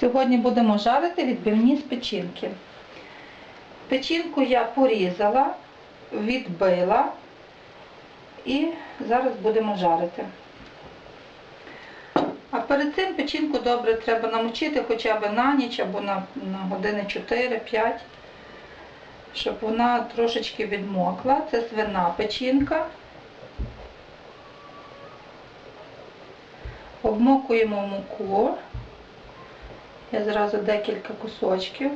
Сьогодні будемо жарити відбивні з печінки. Печінку я порізала, відбила і зараз будемо жарити. А перед цим печінку добре треба намочити хоча б на ніч або на, на години 4-5, щоб вона трошечки відмокла. Це свина печінка. Обмокуємо муку. Я зразу декілька кусочків.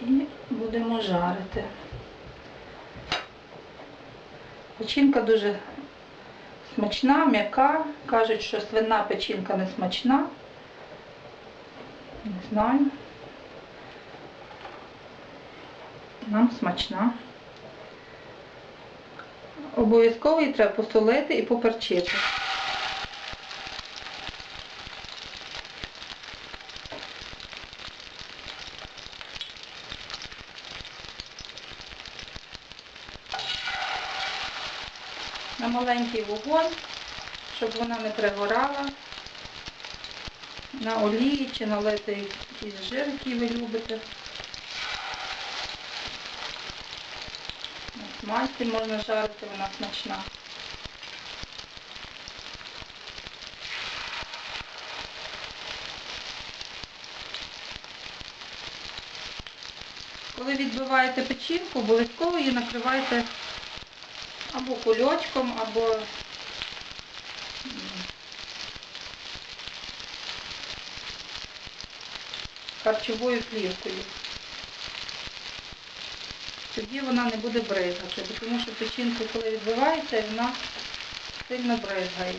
І будемо жарити. Печінка дуже смачна, м'яка. Кажуть, що свина печінка не смачна. Не знаю. Нам смачна. Обов'язково її треба посолити і поперчити. На маленький вогонь, щоб вона не пригорала. На олії чи налити якийсь жир, який ви любите. На смальці можна жарити, вона смачна. Коли відбиваєте печінку, обов'язково її накривайте або кульочком, або харчовою плівкою. Тоді вона не буде бризгати, тому що печінка, коли відбивається, вона сильно бризгає.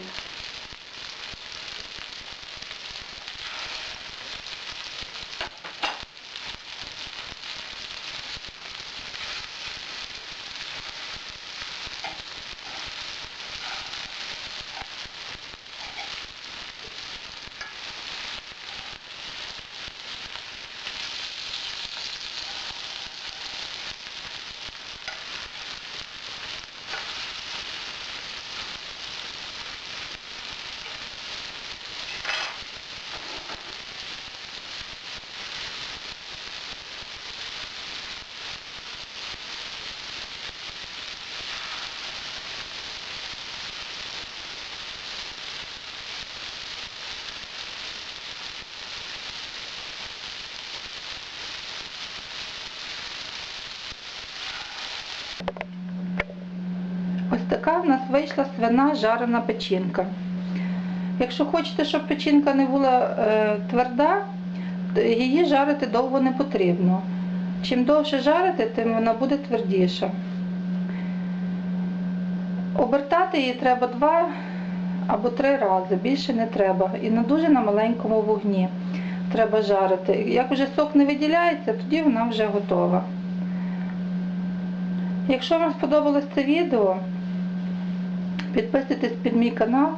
Нас вийшла свина жарена печінка. Якщо хочете, щоб печінка не була е, тверда, її жарити довго не потрібно. Чим довше жарити, тим вона буде твердіша. Обертати її треба два або три рази, більше не треба. І на дуже на маленькому вогні треба жарити. Як вже сок не виділяється, тоді вона вже готова. Якщо вам сподобалось це відео, підписуйтесь під мій канал,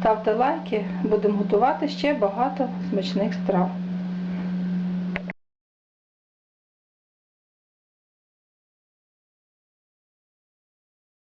ставте лайки, будемо готувати ще багато смачних страв.